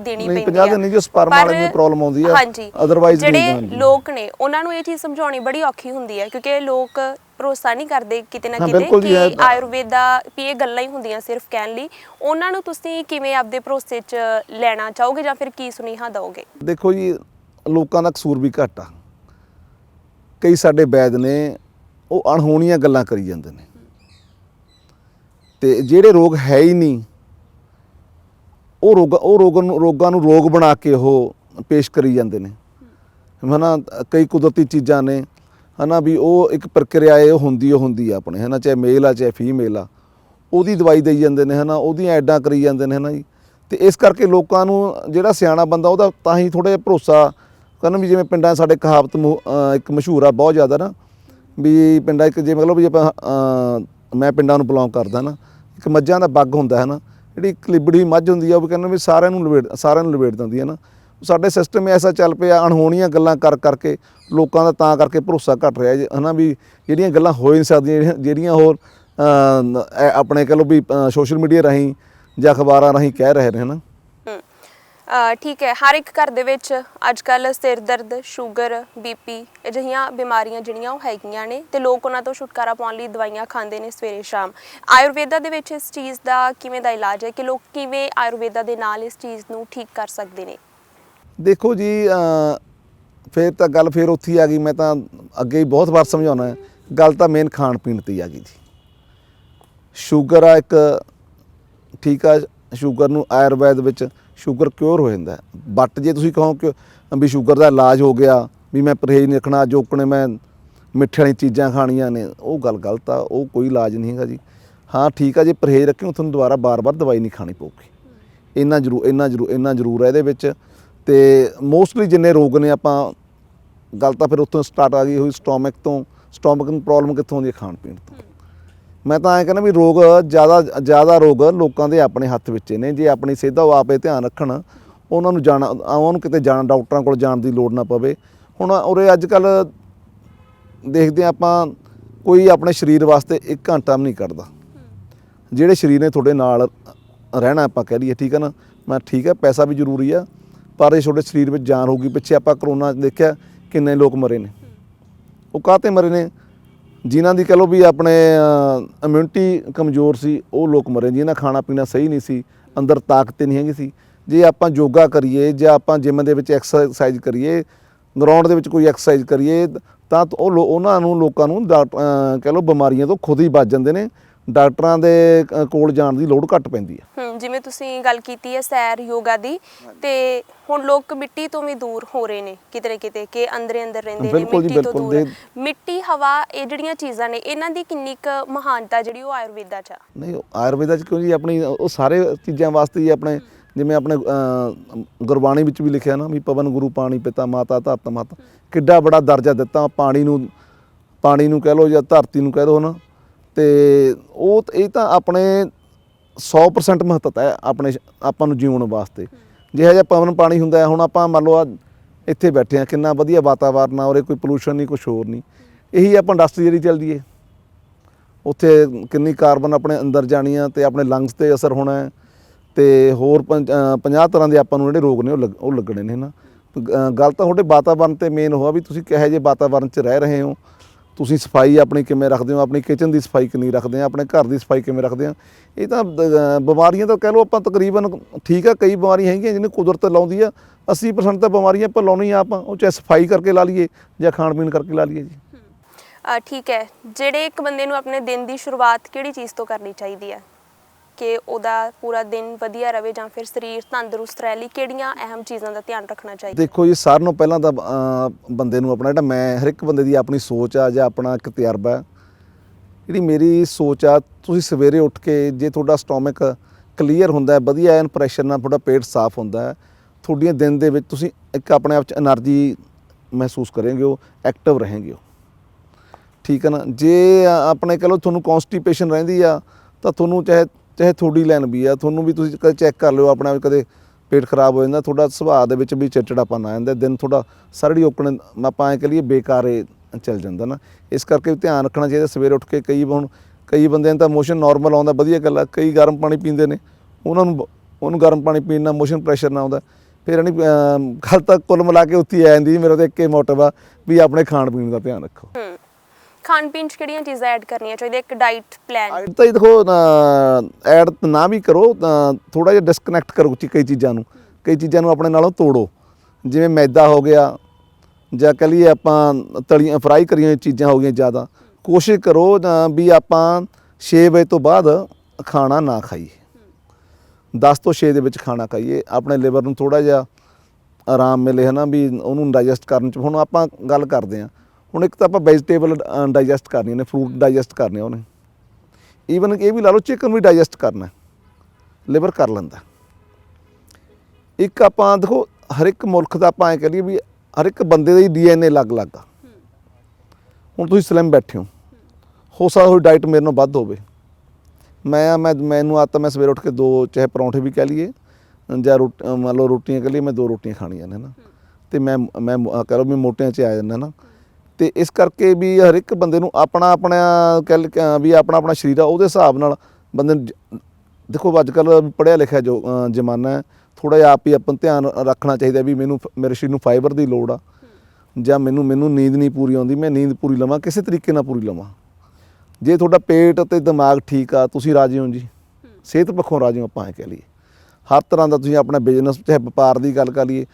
ਦੇਣੀ ਪੈਂਦੀ 50 ਦਿਨ ਨਹੀਂ, ਜੋ sperm ਵਾਲੇ ਨੂੰ ਪਰ- problem ਆਉਂਦੀ ਆ, ਹਾਂਜੀ ਜਿਹੜੇ। ਲੋਕ ਨੇ ਉਹਨਾਂ ਨੂੰ ਇਹ ਚੀਜ਼ ਸਮਝਾਉਣੀ ਬੜੀ ਔਖੀ ਹੁੰਦੀ ਹੈ ਕਿਉਂਕਿ ਲੋਕ ਭਰੋਸਾ ਨਹੀਂ ਕਰਦੇ ਕਿਤੇ ਨਾ ਕਿਤੇ ਕਿ ਆਯੁਰਵੇਦਾ ਵੀ ਇਹ ਗੱਲਾਂ ਹੀ ਹੁੰਦੀਆਂ ਸਿਰਫ ਕਹਿਣ ਲਈ। ਉਹਨਾਂ ਨੂੰ ਤੁਸੀਂ ਕਿਵੇਂ ਆਪਦੇ ਭਰੋਸੇ 'ਚ ਲੈਣਾ ਚਾਹੋਗੇ ਜਾਂ ਫਿਰ ਕੀ ਸੁਨੇਹਾ ਦਿਓਗੇ? ਦੇਖੋ ਜੀ ਲੋਕਾਂ ਦਾ ਕਸੂਰ ਵੀ ਘੱਟ ਆ। ਕਈ ਸਾਡੇ ਵੈਦ ਨੇ ਉਹ ਅਣਹੋਣੀਆਂ ਗੱਲਾਂ ਕਰੀ ਜਾਂਦੇ ਨੇ। ਤੇ ਜਿਹੜੇ ਰੋਗ ਹੈ ਹੀ ਨਹੀਂ, ਉਹ ਰੋਗ ਉਹ ਰੋਗ ਨੂੰ, ਰੋਗਾਂ ਨੂੰ ਰੋਗ ਬਣਾ ਕੇ ਉਹ ਪੇਸ਼ ਕਰੀ ਜਾਂਦੇ ਨੇ। ਹਨਾ, ਕਈ ਕੁਦਰਤੀ ਚੀਜ਼ਾਂ ਨੇ, ਹਨਾ, ਵੀ ਉਹ ਇੱਕ ਪ੍ਰਕਿਰਿਆ ਹੈ ਹੁੰਦੀ, ਉਹ ਹੁੰਦੀ ਆ ਆਪਣੇ, ਹਨਾ, ਚਾਹੇ ਮੇਲ ਆ, ਚਾਹੇ ਫੀਮੇਲ ਆ, ਉਹਦੀ ਦਵਾਈ ਦੇਈ ਜਾਂਦੇ ਨੇ, ਹਨਾ, ਉਹਦੀਆਂ ਐਡਾਂ ਕਰੀ ਜਾਂਦੇ ਨੇ, ਹਨਾ ਜੀ। ਤੇ ਇਸ ਕਰਕੇ ਲੋਕਾਂ ਨੂੰ ਜਿਹੜਾ ਸਿਆਣਾ ਬੰਦਾ, ਉਹਦਾ ਤਾਂ ਹੀ ਥੋੜਾ ਜਿਹਾ ਭਰੋਸਾ ਕਹਿੰਦਾ ਵੀ ਜਿਵੇਂ ਪਿੰਡਾਂ ਸਾਡੇ ਕਹਾਵਤ ਮੁ- ਇੱਕ ਮਸ਼ਹੂਰ ਆ ਬਹੁਤ ਜ਼ਿਆਦਾ ਨਾ ਵੀ ਪਿੰਡਾਂ ਇੱਕ ਜੇ ਮਤਲਬ ਵੀ ਆਪਾਂ ਮੈਂ ਪਿੰਡਾਂ ਨੂੰ ਬਿਲੋਂਗ ਕਰਦਾ ਨਾ ਇੱਕ ਮੱਝਾਂ ਦਾ ਬੱਗ ਹੁੰਦਾ ਹੈ ਨਾ ਜਿਹੜੀ ਇੱਕ ਲਿਬੜੀ ਮੱਝ ਹੁੰਦੀ ਆ ਉਹ ਵੀ ਕਹਿੰਦੇ ਵੀ ਸਾਰਿਆਂ ਨੂੰ ਲਵੇੜ ਸਾਰਿਆਂ ਨੂੰ ਲਵੇੜ ਦਿੰਦੀ ਹੈ ਨਾ। ਸਾਡੇ ਸਿਸਟਮ ਐਸਾ ਚੱਲ ਪਿਆ ਅਣਹੋਣੀਆਂ ਗੱਲਾਂ ਕਰ ਕਰਕੇ ਲੋਕਾਂ ਦਾ ਤਾਂ ਕਰਕੇ ਭਰੋਸਾ ਘਟ ਰਿਹਾ ਜੀ, ਹਨਾ ਵੀ ਜਿਹੜੀਆਂ ਗੱਲਾਂ ਹੋ ਹੀ ਨਹੀਂ ਸਕਦੀਆਂ ਜਿਹੜੀਆਂ- ਜਿਹੜੀਆਂ ਹੋਰ ਆਪਣੇ ਕਹ ਲਓ ਵੀ ਸੋਸ਼ਲ ਮੀਡੀਆ ਰਾਹੀਂ ਜਾਂ ਅਖਬਾਰਾਂ ਰਾਹੀਂ ਕਹਿ ਰਹੇ ਨੇ ਹਨਾ। ਹਮ, ਠੀਕ ਹੈ ਹਰ ਇੱਕ ਘਰ ਦੇ ਵਿੱਚ ਅੱਜ ਕੱਲ ਸਿਰ ਦਰਦ ਸ਼ੂਗਰ ਬੀਪੀ ਅਜਿਹੀਆਂ ਬਿਮਾਰੀਆਂ ਜਿਹੜੀਆਂ ਉਹ ਹੈਗੀਆਂ ਨੇ ਤੇ ਲੋਕ ਉਹਨਾਂ ਤੋਂ ਛੁਟਕਾਰਾ ਪਾਉਣ ਲਈ ਦਵਾਈਆਂ ਖਾਂਦੇ ਨੇ ਸਵੇਰੇ ਸ਼ਾਮ। ਆਯੁਰਵੇਦਾ ਦੇ ਵਿੱਚ ਇਸ ਚੀਜ਼ ਦਾ ਕਿਵੇਂ ਦਾ ਇਲਾਜ ਹੈ ਕਿ ਲੋਕ ਕਿਵੇਂ ਆਯੁਰਵੇਦਾ ਦੇ ਨਾਲ ਇਸ ਚੀਜ਼ ਨੂੰ ਠੀਕ ਕਰ ਸਕਦੇ ਨੇ? ਦੇਖੋ ਜੀ ਅਹ, ਫਿਰ ਤਾਂ ਗੱਲ ਫਿਰ ਉੱਥੇ ਆ ਗਈ ਮੈਂ ਤਾਂ ਅੱਗੇ ਹੀ ਬਹੁਤ ਵਾਰ ਸਮਝਾਉਣਾ ਗੱਲ ਤਾਂ ਮੇਨ ਖਾਣ ਪੀਣ ਤੇ ਹੀ ਆ ਗਈ ਜੀ। ਸ਼ੂਗਰ ਆ ਇੱਕ ਠੀਕ ਆ ਸ਼ੂਗਰ ਨੂੰ ਆਯੁਰਵੈਦ ਵਿੱਚ ਸ਼ੂਗਰ ਕਿਉਰ ਹੋ ਜਾਂਦਾ ਬਟ ਜੇ ਤੁਸੀਂ ਕਹੋ ਕਿ ਵੀ ਸ਼ੂਗਰ ਦਾ ਇਲਾਜ ਹੋ ਗਿਆ, ਵੀ ਮੈਂ ਪਰਹੇਜ਼ ਨਹੀਂ ਰੱਖਣਾ ਜੋਕਣੇ ਮੈਂ ਮਿੱਠੇ ਵਾਲੀ ਚੀਜ਼ਾਂ ਖਾਣੀਆਂ ਨੇ, ਉਹ ਗੱਲ ਗਲਤ ਆ, ਉਹ ਕੋਈ ਇਲਾਜ ਨਹੀਂ ਹੈਗਾ ਜੀ। ਹਾਂ, ਠੀਕ ਆ, ਜੇ ਪਰਹੇਜ਼ ਰੱਖਿਓ ਤੁਹਾਨੂੰ ਦੁਬਾਰਾ ਬਾਰ-ਬਾਰ ਦਵਾਈ ਨਹੀਂ ਖਾਣੀ ਪਊਗੀ। ਇੰਨਾ ਜ਼ਰੂਰ ਇੰਨਾ ਜ਼ਰੂਰ ਇੰਨਾ ਜ਼ਰੂਰ ਹੈ ਇਹਦੇ ਵਿੱਚ। ਤੇ ਮੋਸਟਲੀ ਜਿੰਨੇ ਰੋਗ ਨੇ ਆਪਾਂ, ਗੱਲ ਤਾਂ ਫਿਰ ਉੱਥੋਂ ਸਟਾਰਟ ਆ ਗਈ ਹੋਈ ਸਟੋਮਕ ਤੋਂ ਸਟੋਮਕ ਨੂੰ ਪ੍ਰੋਬਲਮ ਕਿੱਥੋਂ ਆਉਂਦੀ ਹੈ ਖਾਣ ਪੀਣ ਤੋਂ? ਮੈਂ ਤਾਂ ਐਂ ਕਹਿੰਦਾ ਵੀ ਰੋਗ ਜ਼ਿਆਦਾ ਜ਼ਿਆਦਾ ਰੋਗ ਲੋਕਾਂ ਦੇ ਆਪਣੇ ਹੱਥ ਵਿੱਚ ਨੇ। ਜੇ ਆਪਣੀ ਸਿਹਤ ਦਾ ਉਹ ਆਪੇ ਧਿਆਨ ਰੱਖਣ, ਉਹਨਾਂ ਨੂੰ ਜਾਣਾ, ਉਹਨਾਂ ਨੂੰ ਕਿਤੇ ਜਾਣਾ, ਡਾਕਟਰਾਂ ਕੋਲ ਜਾਣ ਦੀ ਲੋੜ ਨਾ ਪਵੇ। ਹੁਣ ਉਰੇ ਅੱਜ ਕੱਲ ਦੇਖਦੇ ਹਾਂ ਆਪਾਂ, ਕੋਈ ਆਪਣੇ ਸਰੀਰ ਵਾਸਤੇ 1 ਘੰਟਾ ਵੀ ਨਹੀਂ ਕੱਢਦਾ। ਜਿਹੜੇ ਸਰੀਰ ਨੇ ਤੁਹਾਡੇ ਨਾਲ ਰਹਿਣਾ ਆਪਾਂ ਕਹਿ ਲਈਏ, ਠੀਕ ਹੈ ਨਾ? ਮੈਂ ਠੀਕ ਹੈ ਪੈਸਾ ਵੀ ਜ਼ਰੂਰੀ ਆ, ਪਰ ਇਹ ਤੁਹਾਡੇ ਸਰੀਰ ਵਿੱਚ ਜਾਨ ਹੋਊਗੀ। ਪਿੱਛੇ ਆਪਾਂ ਕਰੋਨਾ ਦੇਖਿਆ, ਕਿੰਨੇ ਲੋਕ ਮਰੇ ਨੇ। ਉਹ ਕਾਹਤੇ ਮਰੇ ਨੇ? ਜਿਨ੍ਹਾਂ ਦੀ ਕਹ ਲਓ ਵੀ ਆਪਣੇ ਇਮਿਊਨਿਟੀ ਕਮਜ਼ੋਰ ਸੀ, ਉਹ ਲੋਕ ਮਰੇ। ਜਿਨ੍ਹਾਂ ਖਾਣਾ ਪੀਣਾ ਸਹੀ ਨਹੀਂ ਸੀ, ਅੰਦਰ ਤਾਕਤ ਨਹੀਂ ਹੈਗੀ ਸੀ। ਜੇ ਆਪਾਂ ਯੋਗਾ ਕਰੀਏ, ਜਾਂ ਆਪਾਂ ਜਿਮ ਦੇ ਵਿੱਚ ਐਕਸਰਸਾਈਜ਼ ਕਰੀਏ ਗਰਾਊਂਡ ਦੇ ਵਿੱਚ ਕੋਈ ਐਕਸਰਸਾਈਜ਼ ਕਰੀਏ, ਤਾਂ ਉਹ ਲੋ- ਉਹਨਾਂ ਨੂੰ, ਲੋਕਾਂ ਨੂੰ ਡਾਕਟਰ ਅਹ, ਕਹਿ ਲਓ ਬਿਮਾਰੀਆਂ ਤੋਂ ਖੁਦ ਹੀ ਬਚ ਜਾਂਦੇ ਨੇ। ਡਾਕਟਰਾਂ ਦੇ ਕੋਲ ਜਾਣ ਦੀ ਲੋੜ ਘੱਟ ਪੈਂਦੀ ਹੈ। ਜਿਵੇਂ ਤੁਸੀਂ ਗੱਲ ਕੀਤੀ ਹੈ ਸੈਰ ਯੋਗਾ ਦੀ ਤੇ ਹੁਣ ਲੋਕ ਮਿੱਟੀ ਤੋਂ ਵੀ ਦੂਰ ਹੋ ਰਹੇ ਨੇ ਕਿਤੇ ਕਿਤੇ ਕਿ ਅੰਦਰੇ ਅੰਦਰ ਰਹਿੰਦੇ ਨੇ ਮਿੱਟੀ ਤੋਂ। ਦੂਰ। ਮਿੱਟੀ ਹਵਾ ਇਹ ਜਿਹੜੀਆਂ ਚੀਜ਼ਾਂ ਨੇ ਇਹਨਾਂ ਦੀ ਕਿੰਨੀ ਕੁ ਮਹਾਨਤਾ ਜਿਹੜੀ ਉਹ ਆਯੁਰਵੇਦਾ 'ਚ ਨਹੀਂ ਆਯੁਰਵੇਦਾ ਚ ਕਿਉਂ ਜੀ ਆਪਣੀ ਉਹ ਸਾਰੇ ਚੀਜ਼ਾਂ ਵਾਸਤੇ ਹੀ ਆਪਣੇ ਜਿਵੇਂ ਆਪਣੇ ਗੁਰਬਾਣੀ ਵਿੱਚ ਵੀ ਲਿਖਿਆ ਨਾ ਵੀ ਪਵਨ ਗੁਰੂ ਪਾਣੀ ਪਿਤਾ ਮਾਤਾ ਧਰਤ ਮਾਤਾ ਕਿੱਡਾ ਬੜਾ ਦਰਜਾ ਦਿੱਤਾ ਪਾਣੀ ਨੂੰ ਪਾਣੀ ਨੂੰ ਕਹਿ ਲਓ ਜਾਂ ਧਰਤੀ ਨੂੰ ਕਹਿ ਦੋ ਨਾ ਤੇ ਉਹ ਇਹ ਤਾਂ ਆਪਣੇ 100% ਮਹੱਤਤਾ ਹੈ ਆਪਣੇ ਆਪਾਂ ਨੂੰ ਜਿਉਣ ਵਾਸਤੇ। ਜਿਹੋ ਜਿਹਾ ਪਵਨ ਪਾਣੀ ਹੁੰਦਾ ਹੁਣ ਆਪਾਂ ਮੰਨ ਲਓ ਇੱਥੇ ਬੈਠੇ ਆ ਕਿੰਨਾ ਵਧੀਆ ਵਾਤਾਵਰਨ ਆ ਔਰੇ ਕੋਈ ਪੋਲੂਸ਼ਨ ਨਹੀਂ ਕੁਝ ਹੋਰ ਨਹੀਂ। ਇਹੀ ਆਪਾਂ ਇੰਡਸਟਰੀ ਜਿਹੜੀ ਚੱਲਦੀ ਹੈ ਉੱਥੇ ਕਿੰਨੀ ਕਾਰਬਨ ਆਪਣੇ ਅੰਦਰ ਜਾਣੀ ਆ ਤੇ ਆਪਣੇ ਲੰਗਸ ਤੇ ਅਸਰ ਹੋਣਾ ਹੈ। ਤੇ ਹੋਰ 50 ਤਰ੍ਹਾਂ ਦੇ ਆਪਾਂ ਨੂੰ ਜਿਹੜੇ ਰੋਗ ਨੇ ਉਹ ਲੱਗ- ਉਹ ਲੱਗਣੇ ਨੇ ਨਾ ਗੱਲ ਤਾਂ ਤੁਹਾਡੇ ਵਾਤਾਵਰਨ ਤੇ ਮੇਨ ਹੋਆ ਵੀ ਤੁਸੀਂ ਕਿਹੋ ਜਿਹੇ ਵਾਤਾਵਰਨ 'ਚ ਰਹਿ ਰਹੇ ਹੋ। ਤੁਸੀਂ ਸਫ਼ਾਈ ਆਪਣੀ ਕਿਵੇਂ ਰੱਖਦੇ ਹੋ? ਆਪਣੀ ਕਿਚਨ ਦੀ ਸਫ਼ਾਈ ਕਿੰਨੀ ਰੱਖਦੇ ਆ? ਆਪਣੇ ਘਰ ਦੀ ਸਫ਼ਾਈ ਕਿਵੇਂ ਰੱਖਦੇ ਆ? ਇਹ ਤਾਂ ਬਿਮਾਰੀਆਂ ਤਾਂ ਕਹਿ ਲਓ ਆਪਾਂ ਤਕਰੀਬਨ ਠੀਕ ਆ, ਕਈ ਬਿਮਾਰੀਆਂ ਹੈਗੀਆਂ ਜਿਹਨੇ ਕੁਦਰਤ ਲਾਉਂਦੀ ਆ। 80% ਤਾਂ ਬਿਮਾਰੀਆਂ ਆਪਾਂ ਲਾਉਣੀ ਆ ਆਪਾਂ, ਉਹ ਚਾਹੇ ਸਫ਼ਾਈ ਕਰਕੇ ਲਾ ਲਈਏ ਜਾਂ ਖਾਣ ਪੀਣ ਕਰਕੇ ਲਾ ਲਈਏ ਜੀ। ਠੀਕ ਹੈ। ਜਿਹੜੇ ਇੱਕ ਬੰਦੇ ਨੂੰ ਆਪਣੇ ਦਿਨ ਦੀ ਸ਼ੁਰੂਆਤ ਕਿਹੜੀ ਚੀਜ਼ ਤੋਂ ਕਰਨੀ ਚਾਹੀਦੀ ਹੈ? ਕਿ ਉਹਦਾ ਪੂਰਾ ਦਿਨ ਵਧੀਆ ਰਹੇ ਜਾਂ ਫਿਰ ਸਰੀਰ ਤੰਦਰੁਸਤ ਰਹੇ, ਲਈ ਕਿਹੜੀਆਂ ਅਹਿਮ ਚੀਜ਼ਾਂ ਦਾ ਧਿਆਨ ਰੱਖਣਾ ਚਾਹੀਦਾ? ਦੇਖੋ ਜੀ, ਸਾਰਿਆਂ ਨੂੰ ਪਹਿਲਾਂ ਤਾਂ ਬੰਦੇ ਨੂੰ ਆਪਣਾ ਜਿਹੜਾ ਮੈਂ, ਹਰ ਇੱਕ ਬੰਦੇ ਦੀ ਆਪਣੀ ਸੋਚ ਆ ਜਾਂ ਆਪਣਾ ਇੱਕ ਤਜਰਬਾ ਜਿਹੜੀ ਮੇਰੀ ਸੋਚ ਆ, ਤੁਸੀਂ ਸਵੇਰੇ ਉੱਠ ਕੇ ਜੇ ਤੁਹਾਡਾ ਸਟੋਮਿਕ ਕਲੀਅਰ ਹੁੰਦਾ ਹੈ, ਵਧੀਆ ਐਨ ਪ੍ਰੈਸ਼ਰ ਨਾਲ ਤੁਹਾਡਾ ਪੇਟ ਸਾਫ਼ ਹੁੰਦਾ ਹੈ, ਤੁਹਾਡੀਆਂ ਦਿਨ ਦੇ ਵਿੱਚ ਤੁਸੀਂ ਇੱਕ ਆਪਣੇ ਆਪ 'ਚ એનર્ਜੀ ਮਹਿਸੂਸ ਕਰੋਗੇ ਹੋ ਐਕਟਿਵ ਰਹੋਗੇ ਹੋ ਠੀਕ ਹੈ ਨਾ? ਜੇ ਆਪਣੇ ਕਹ ਲਓ ਤੁਹਾਨੂੰ ਕਨਸਟੀਪੇਸ਼ਨ ਰਹਿੰਦੀ ਆ, ਤਾਂ ਤੁਹਾਨੂੰ ਚਾਹੇ ਚਾਹੇ ਤੁਹਾਡੀ ਲੈਣ ਵੀ ਆ ਤੁਹਾਨੂੰ ਵੀ ਤੁਸੀਂ ਕਦੇ ਚੈੱਕ ਕਰ ਲਿਓ ਆਪਣਾ ਵੀ ਕਦੇ ਪੇਟ ਖਰਾਬ ਹੋ ਜਾਂਦਾ ਤੁਹਾਡਾ ਸੁਭਾਅ ਦੇ ਵਿੱਚ ਵੀ ਚਿੜਚਿੜਾਪਨ ਆ ਜਾਂਦਾ ਦਿਨ ਤੁਹਾਡਾ ਸਰੜੀ ਓਕਣ ਆਪਾਂ ਐ ਕਹ ਲਈਏ ਬੇਕਾਰੇ ਚੱਲ ਜਾਂਦਾ ਨਾ। ਇਸ ਕਰਕੇ ਧਿਆਨ ਰੱਖਣਾ ਚਾਹੀਦਾ ਸਵੇਰੇ ਉੱਠ ਕੇ ਕਈ ਹੁਣ ਕਈ ਬੰਦਿਆਂ ਨੂੰ ਤਾਂ ਮੋਸ਼ਨ ਨਾਰਮਲ ਆਉਂਦਾ ਵਧੀਆ ਗੱਲ ਆ ਕਈ ਗਰਮ ਪਾਣੀ ਪੀਂਦੇ ਨੇ ਉਹਨਾਂ ਨੂੰ ਉਹਨੂੰ ਗਰਮ ਪਾਣੀ ਪੀਣ ਨਾਲ ਮੋਸ਼ਨ ਪ੍ਰੈਸ਼ਰ ਨਾ ਆਉਂਦਾ। ਫਿਰ ਯਾਨੀ ਅਮ, ਗੱਲ ਤਾਂ ਕੁੱਲ ਮਿਲਾ ਕੇ ਉੱਥੇ ਹੀ ਆ ਜਾਂਦੀ ਮੇਰਾ ਤਾਂ ਇੱਕੇ ਮੋਟਿਵ ਆ ਵੀ ਆਪਣੇ ਖਾਣ ਪੀਣ ਦਾ ਧਿਆਨ ਰੱਖੋ। ਖਾਣ ਪੀਣ ਚ ਕਿਹੜੀਆਂ ਚੀਜ਼ਾਂ ਐਡ ਕਰਨੀਆਂ ਚਾਹੀਦੀਆਂ? ਇੱਕ ਡਾਈਟ ਪਲਾਨ ਐਡ ਤਾਂ ਜੀ ਦੇਖੋ ਐਡ ਨਾ ਵੀ ਕਰੋ, ਤਾਂ ਥੋੜਾ ਜਿਹਾ ਡਿਸਕਨੈਕਟ ਕਰੋ ਕਈ ਚੀਜ਼ਾਂ ਨੂੰ। ਕਈ ਚੀਜ਼ਾਂ ਨੂੰ ਆਪਣੇ ਨਾਲੋਂ ਤੋੜੋ। ਜਿਵੇਂ ਮੈਦਾ ਹੋ ਗਿਆ, ਜਾਂ ਕਹ ਲਈਏ ਆਪਾਂ ਤਲੀਆਂ ਫਰਾਈ ਕਰੀਆਂ ਹੋਈਆਂ ਚੀਜ਼ਾਂ ਹੋ ਗਈਆਂ ਜ਼ਿਆਦਾ। ਕੋਸ਼ਿਸ਼ ਕਰੋ ਵੀ ਆਪਾਂ 6 ਵਜੇ ਤੋਂ ਬਾਅਦ ਖਾਣਾ ਨਾ ਖਾਈਏ। 10 ਤੋਂ 6 ਦੇ ਵਿੱਚ ਖਾਣਾ ਖਾਈਏ। ਆਪਣੇ ਲਿਵਰ ਨੂੰ ਥੋੜਾ ਜਿਹਾ ਆਰਾਮ ਮਿਲੇ, ਹਨਾ, ਵੀ ਉਹਨੂੰ ਡਾਈਜੈਸਟ ਕਰਨ ਚ। ਹੁਣ ਆਪਾਂ ਗੱਲ ਕਰਦੇ ਹਾਂ। ਹੁਣ ਇੱਕ ਤਾਂ ਆਪਾਂ ਵੈਜੀਟੇਬਲ ਡਾਈਜੈਸਟ ਕਰਨੀਆਂ ਨੇ ਫਰੂਟ ਡਾਈਜੈਸਟ ਕਰਨੇ ਉਹਨੇ। ਈਵਨ ਇਹ ਵੀ ਲਾ ਲਓ ਚਿਕਨ ਵੀ ਡਾਈਜੈਸਟ ਕਰਨਾ ਲਿਵਰ ਕਰ ਲੈਂਦਾ ਇੱਕ ਆਪਾਂ ਦੇਖੋ ਹਰ ਇੱਕ ਮੁਲਕ ਦਾ ਆਪਾਂ ਐ ਲਈਏ ਵੀ ਹਰ ਇੱਕ ਬੰਦੇ ਦਾ ਹੀ ਡੀਐਨਏ ਅਲੱਗ-ਅਲੱਗ ਆ। ਹੁਣ ਤੁਸੀਂ ਸਲਿਮ ਬੈਠੇ ਹੋ। ਹੋ ਸਕਦਾ ਹੋਈ ਡਾਈਟ ਮੇਰੇ ਨਾਲੋਂ ਵੱਧ ਹੋਵੇ। ਮੈਂ ਮੈਂ ਮੈਨੂੰ ਆ ਤਾਂ ਮੈਂ ਸਵੇਰੇ ਉੱਠ ਕੇ ਦੋ ਚਾਹੇ ਪਰੌਂਠੇ ਵੀ ਕਹਿ ਲਈਏ ਜਾਂ ਰੋਟ ਮੰਨ ਲਓ ਰੋਟੀਆਂ ਕਹਿ ਲਈਏ ਮੈਂ ਦੋ ਰੋਟੀਆਂ ਖਾਣੀਆਂ ਨੇ ਨਾ ਤੇ ਮੈਂ ਮੈਂ ਅ, ਕਹਿ ਲਓ ਮੈਂ ਮੋਟਿਆਂ 'ਚ ਆ ਜਾਂਦਾ ਨਾ ਤੇ ਇਸ ਕਰਕੇ ਵੀ ਹਰ ਇੱਕ ਬੰਦੇ ਨੂੰ ਆਪਣਾ ਆਪਣਾ ਕਹਿ ਲ- ਵੀ ਆਪਣਾ ਆਪਣਾ ਸਰੀਰ ਆ, ਉਹਦੇ ਹਿਸਾਬ ਨਾਲ ਬੰਦੇ ਨੂੰ ਦੇਖੋ ਅੱਜ ਕੱਲ ਪੜਿਆ ਲਿਖਿਆ ਜੋ ਜ਼ਮਾਨਾ ਹੈ ਥੋੜਾ ਜਿਹਾ ਆਪ ਹੀ ਆਪਾਂ ਨੂੰ ਧਿਆਨ ਰੱਖਣਾ ਚਾਹੀਦਾ ਵੀ ਮੈਨੂੰ ਫ- ਮੇਰੇ ਸਰੀਰ ਨੂੰ ਫਾਈਬਰ ਦੀ ਲੋੜ ਆ ਜਾਂ ਮੈਨੂੰ ਮੈਨੂੰ ਨੀਂਦ ਨਹੀਂ ਪੂਰੀ ਆਉਂਦੀ, ਮੈਂ ਨੀਂਦ ਪੂਰੀ ਲਵਾਂ, ਕਿਸੇ ਤਰੀਕੇ ਨਾਲ ਪੂਰੀ ਲਵਾਂ। ਜੇ ਤੁਹਾਡਾ ਪੇਟ ਅਤੇ ਦਿਮਾਗ ਠੀਕ ਆ, ਤੁਸੀਂ ਰਾਜੀ ਹੋ ਜੀ। ਸਿਹਤ ਪੱਖੋਂ ਰਾਜੀ ਹੋ, ਆਪਾਂ ਐ ਕਹਿ ਲਈਏ। ਹਰ ਤਰ੍ਹਾਂ ਦਾ ਤੁਸੀਂ ਆਪਣਾ ਬਿਜ਼ਨਸ ਚਾਹੇ ਵਪਾਰ ਦੀ ਗੱਲ ਕਰ ਲਈਏ,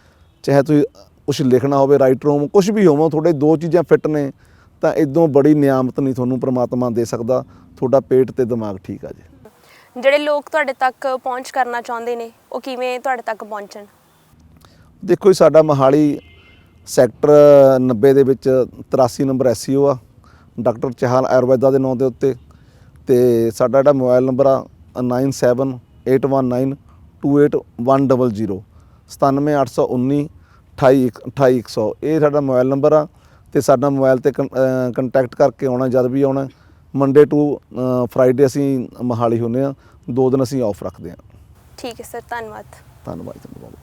ਚਾਹੇ ਤੁਸੀਂ ਕੁਝ ਲਿਖਣਾ ਹੋਵੇ ਰਾਈਟਰ ਹੋ ਕੁਝ ਵੀ ਹੋਵੋ ਤੁਹਾਡੇ ਦੋ ਚੀਜ਼ਾਂ ਫਿੱਟ ਨੇ ਤਾਂ ਇਦੋਂ ਬੜੀ ਨਿਆਮਤ ਨਹੀਂ ਤੁਹਾਨੂੰ ਪ੍ਰਮਾਤਮਾ ਦੇ ਸਕਦਾ ਤੁਹਾਡਾ ਪੇਟ ਤੇ ਦਿਮਾਗ ਠੀਕ ਆ ਜੀ। ਜਿਹੜੇ ਲੋਕ ਤੁਹਾਡੇ ਤੱਕ ਪਹੁੰਚ ਕਰਨਾ ਚਾਹੁੰਦੇ ਨੇ ਉਹ ਕਿਵੇਂ ਤੁਹਾਡੇ ਤੱਕ ਪਹੁੰਚਣ? ਦੇਖੋ ਜੀ ਸਾਡਾ ਮਹਾਲੀ ਸੈਕਟਰ 90 ਦੇ ਵਿੱਚ 83 ਨੰਬਰ ਐਸਸੀਓ ਆ ਡਾਕਟਰ ਚਹਾਲ ਆਯੁਰਵੈਦਾ ਦੇ ਨਾਂ ਦੇ ਉੱਤੇ ਤੇ ਸਾਡਾ ਜਿਹੜਾ ਮੋਬਾਈਲ ਨੰਬਰ ਆ 9781928100 97819 28100 ਇਹ ਸਾਡਾ ਮੋਬਾਈਲ ਨੰਬਰ ਆ ਤੇ ਸਾਡਾ ਮੋਬਾਈਲ ਤੇ ਕੰਟੈਕਟ ਕਰਕੇ ਆਉਣਾ ਜਦ ਵੀ ਆਉਣਾ। ਮੰਡੇ ਟੂ ਫਰਾਈਡੇ ਅਸੀਂ ਮਹਾਲੀ ਹੁੰਨੇ ਆ ਦੋ ਦਿਨ ਅਸੀਂ ਆਫ ਰੱਖਦੇ ਆ ਠੀਕ ਹੈ ਸਰ ਧੰਨਵਾਦ। ਧੰਨਵਾਦ ਤੁਹਾਨੂੰ ਬਹੁਤ